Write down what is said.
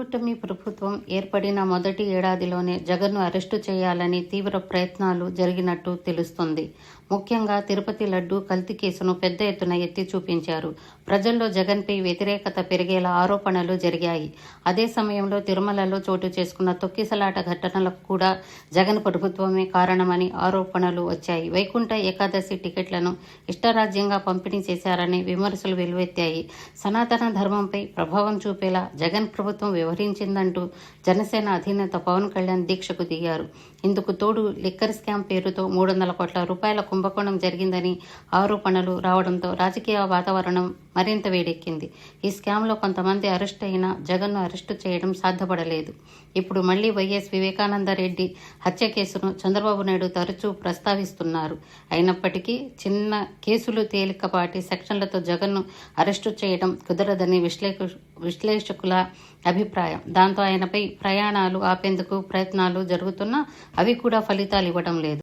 కూటమి ప్రభుత్వం ఏర్పడిన మొదటి ఏడాదిలోనే జగన్ను అరెస్టు చేయాలని తీవ్ర ప్రయత్నాలు జరిగినట్టు తెలుస్తుంది. ముఖ్యంగా తిరుపతి లడ్డు కల్తీ కేసును పెద్ద ఎత్తున ఎత్తి చూపించారు. ప్రజల్లో జగన్పై వ్యతిరేకత పెరిగేలా ఆరోపణలు జరిగాయి. అదే సమయంలో తిరుమలలో చోటు చేసుకున్న తొక్కిసలాట ఘటనలకు కూడా జగన్ ప్రభుత్వమే కారణమని ఆరోపణలు వచ్చాయి. వైకుంఠ ఏకాదశి టికెట్లను ఇష్టరాజ్యంగా పంపిణీ చేశారని విమర్శలు వెలువెత్తాయి. సనాతన ధర్మంపై ప్రభావం చూపేలా జగన్ ప్రభుత్వం వ్యవహరించిందంటూ జనసేన అధినేత పవన్ కళ్యాణ్ దీక్షకు దిగారు. ఇందుకు తోడు లిక్కర్ స్కామ్ పేరుతో మూడు వందల కోట్ల రూపాయల కుంభకోణం జరిగిందని ఆరోపణలు రావడంతో రాజకీయ వాతావరణం మరింత వేడెక్కింది. ఈ స్కామ్లో కొంతమంది అరెస్ట్ అయినా జగన్ను అరెస్టు చేయడం సాధ్యపడలేదు. ఇప్పుడు మళ్ళీ వైఎస్ వివేకానందరెడ్డి హత్య కేసును చంద్రబాబు నాయుడు తరచూ ప్రస్తావిస్తున్నారు. అయినప్పటికీ చిన్న కేసులు తేలికపాటి సెక్షన్లతో జగన్ను అరెస్టు చేయడం కుదరదని విశ్లేషకుల విశ్లేషకుల అభిప్రాయం. దాంతో ఆయనపై ప్రయాణాలు ఆపేందుకు ప్రయత్నాలు జరుగుతున్నా అవి కూడా ఫలితాలు ఇవ్వడం లేదు.